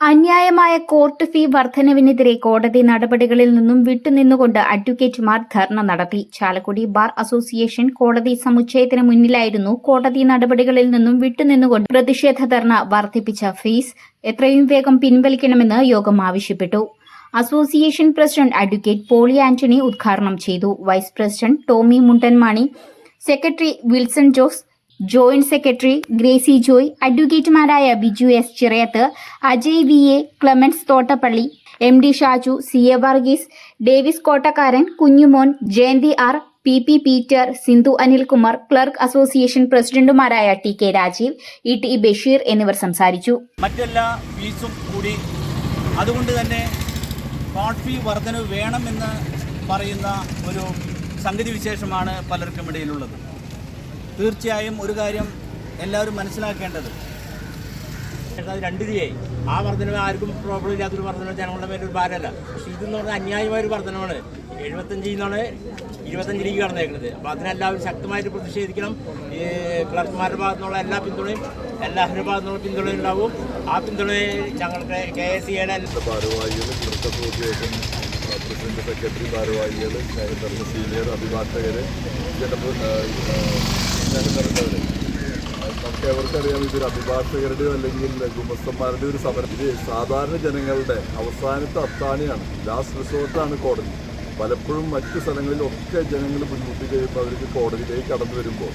അന്യായമായ കോർട്ട് ഫീ വർധനവിനെതിരെ കോടതി നടപടികളിൽ നിന്നും വിട്ടുനിന്നുകൊണ്ട് അഡ്വക്കേറ്റുമാർ ധർണ നടത്തി. ചാലക്കുടി ബാർ അസോസിയേഷൻ കോടതി സമുച്ചയത്തിന് മുന്നിലായിരുന്നു കോടതി നടപടികളിൽ നിന്നും വിട്ടുനിന്നുകൊണ്ട് പ്രതിഷേധ ധർണ വർദ്ധിപ്പിച്ച ഫീസ്. എത്രയും വേഗം പിൻവലിക്കണമെന്ന് യോഗം ആവശ്യപ്പെട്ടു. Association president advocate Poly Antony ഉദ്ഘാടനം ചെയ്തു. Vice president Tomy Mundanmani secretary Wilson Jose joint secretary Gracy Joy അഡ്വക്കേറ്റുമാരായ Biju S Chirayath Ajay V A Clemens Thottappally M D Shaju C A Varghese Davis Kottakkaran Kunjumon Jayanthi R P P Peter Sindhu Anilkumar clerk association പ്രസിഡന്റുമാരായ T K Rajeev E T Basheer എന്നിവർ സംസാരിച്ചു. മറ്റെല്ലാ ഫീസും കൂടി അതുകൊണ്ട് തന്നെ coat വേണമെന്ന് പറയുന്ന ഒരു സംഗതി വിശേഷമാണ് പലർക്കും ഇടയിലുള്ളത്. തീർച്ചയായും ഒരു കാര്യം എല്ലാവരും മനസ്സിലാക്കേണ്ടത്. രണ്ട് രീതിയായി. ആ വർധനവ് ആർക്കും പ്രോബ്ലം ഇല്ലാത്തൊരു വർധനവ് ജനങ്ങളുടെ മേലൊരു ഭാരമല്ല. പക്ഷേ ഇതെന്ന് പറഞ്ഞാൽ അന്യായമായ ഒരു വർധനമാണ് എഴുപത്തഞ്ചിൽ നിന്നാണ് ഇരുപത്തഞ്ചിലേക്ക് കടന്നേക്കുന്നത്. അപ്പോൾ അതിനെല്ലാവരും ശക്തമായിട്ട് പ്രതിഷേധിക്കണം. ഈ ക്ലർക്കുമാരുടെ ഭാഗത്തു നിന്നുള്ള എല്ലാ പിന്തുണയും എല്ലാവരുടെ ഭാഗത്തു നിന്നുള്ള പിന്തുണ ഉണ്ടാവും. ആ പിന്തുണയെ ഞങ്ങൾക്ക് കെ എസ് സിയുടെ ഭാരവാഹികൾ പ്രസിഡന്റ് സെക്രട്ടറി ഭാരവാഹികൾ സീനിയർ അഭിഭാഷകർ നിറഞ്ഞവർ നമുക്ക് എവർക്കറിയാം ഇതൊരു അഭിഭാഷകരുടെയോ അല്ലെങ്കിൽ ഗുമസ്തന്മാരുടെ ഒരു സമരം. ഇത് സാധാരണ ജനങ്ങളുടെ അവസാനത്തെ അത്താണിയാണ് ലാസ്റ്റ് റിസോർട്ടാണ് കോടതി. പലപ്പോഴും മറ്റു സ്ഥലങ്ങളിലൊക്കെ ജനങ്ങൾ ബുദ്ധിമുട്ടി കഴിയുമ്പോൾ അവർക്ക് കോടതിയിലേക്ക് കടന്നു വരുമ്പോൾ